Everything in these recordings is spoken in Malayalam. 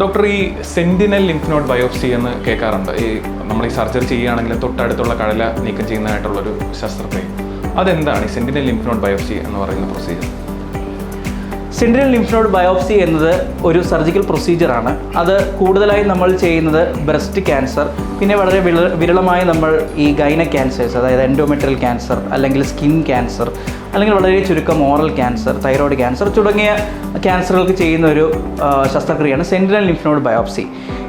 ഡോക്ടർ ഈ സെന്റിനൽ ലിംഫ് നോഡ് ബയോപ്സി എന്ന് കേൾക്കാറുണ്ട്. ഈ നമ്മൾ ഈ സർജറി ചെയ്യുകയാണെങ്കിൽ തൊട്ടടുത്തുള്ള കടല നീക്കം ചെയ്യുന്നതായിട്ടുള്ളൊരു ശസ്ത്രക്രിയ. അതെന്താണ് ഈ സെന്റിനൽ ലിംഫ് നോഡ് ബയോപ്സി എന്ന് പറയുന്ന procedure central lymph node biopsy എന്നത് ഒരു സർജിക്കൽ പ്രൊസീജിയറാണ് അത് കൂടുതലായി നമ്മൾ ചെയ്യുന്നത് ബ്രസ്റ്റ് ക്യാൻസർ പിന്നെ വളരെ വിര വിരളമായി നമ്മൾ ഈ ഗൈന ക്യാൻസേഴ്സ് അതായത് എൻഡോമെട്രിയൽ ക്യാൻസർ അല്ലെങ്കിൽ സ്കിൻ ക്യാൻസർ അല്ലെങ്കിൽ വളരെ ചുരുക്കം ഓറൽ ക്യാൻസർ തൈറോയ്ഡ് ക്യാൻസർ തുടങ്ങിയ ക്യാൻസറുകൾക്ക് ചെയ്യുന്ന ഒരു ശസ്ത്രക്രിയയാണ് സെൻട്രൽ ലിംഫ് നോഡ് ബയോപ്സി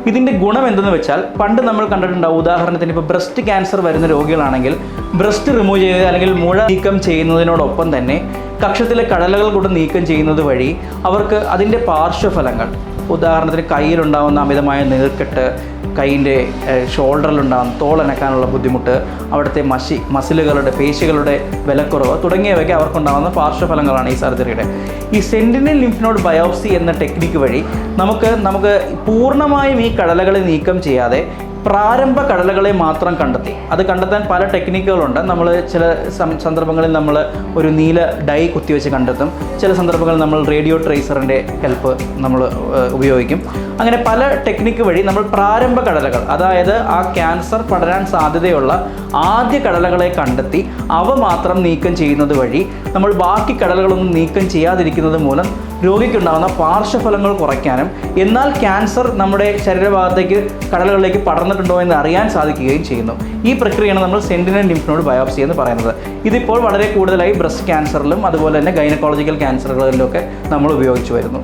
ഇതിന്റെ ഗുണം എന്തെന്ന് വെച്ചാൽ പണ്ട് നമ്മൾ കണ്ടിട്ടുണ്ടാവും ഉദാഹരണത്തിന് ഇപ്പോൾ ബ്രസ്റ്റ് ക്യാൻസർ വരുന്ന രോഗികളാണെങ്കിൽ ബ്രസ്റ്റ് റിമൂവ് ചെയ്ത് അല്ലെങ്കിൽ മുഴ നീക്കം ചെയ്യുന്നതിനോടൊപ്പം തന്നെ കക്ഷത്തിലെ കടലകൾ കൂടെ നീക്കം ചെയ്യുന്നത് വഴി അവർക്ക് അതിന്റെ പാർശ്വഫലങ്ങൾ ഉദാഹരണത്തിന് കയ്യിലുണ്ടാകുന്ന അമിതമായ നീർക്കെട്ട് കൈയിന്റെ ഷോൾഡറിലുണ്ടാകുന്ന തോളനക്കാനുള്ള ബുദ്ധിമുട്ട് അവിടുത്തെ മഷി മസിലുകളുടെ പേശികളുടെ വിലക്കുറവ് തുടങ്ങിയവയ്ക്ക് അവർക്കുണ്ടാകുന്ന പാർശ്വഫലങ്ങളാണ് ഈ സർജറിയുടെ. ഈ സെന്റിനൽ ലിംഫിനോട് ബയോപ്സി എന്ന ടെക്നിക്ക് വഴി നമുക്ക് നമുക്ക് പൂർണമായും ഈ കടലകളെ നീക്കം ചെയ്യാതെ പ്രാരംഭ കടലകളെ മാത്രം കണ്ടെത്തി. അത് കണ്ടെത്താൻ പല ടെക്നിക്കുകളുണ്ട്. നമ്മൾ ചില സന്ദർഭങ്ങളിൽ നമ്മൾ ഒരു നീല ഡൈ കുത്തിവെച്ച് കണ്ടെത്തും. ചില സന്ദർഭങ്ങളിൽ നമ്മൾ റേഡിയോ ട്രേസറിന്റെ ഹെൽപ്പ് നമ്മൾ ഉപയോഗിക്കും. അങ്ങനെ പല ടെക്നിക്ക് വഴി നമ്മൾ പ്രാരംഭ കടലകൾ അതായത് ആ ക്യാൻസർ പടരാൻ സാധ്യതയുള്ള ആദ്യ കടലകളെ കണ്ടെത്തി അവ മാത്രം നീക്കം ചെയ്യുന്നത് വഴി നമ്മൾ ബാക്കി കടലകളൊന്നും നീക്കം ചെയ്യാതിരിക്കുന്നത് മൂലം രോഗിക്കുണ്ടാകുന്ന പാർശ്വഫലങ്ങൾ കുറയ്ക്കാനും എന്നാൽ ക്യാൻസർ നമ്മുടെ ശരീരഭാഗത്തേക്ക് കടലുകളിലേക്ക് പടർന്നിട്ടുണ്ടോ എന്ന് അറിയാൻ സാധിക്കുകയും ചെയ്യുന്നു. ഈ പ്രക്രിയയാണ് നമ്മൾ സെന്റിനൽ ലിംഫിനോട് ബയോപ്സി എന്ന് പറയുന്നത്. ഇതിപ്പോൾ വളരെ കൂടുതലായി ബ്രസ്റ്റ് ക്യാൻസറിലും അതുപോലെ തന്നെ ഗൈനക്കോളജിക്കൽ ക്യാൻസറുകളിലും ഒക്കെ നമ്മൾ ഉപയോഗിച്ചു വരുന്നു.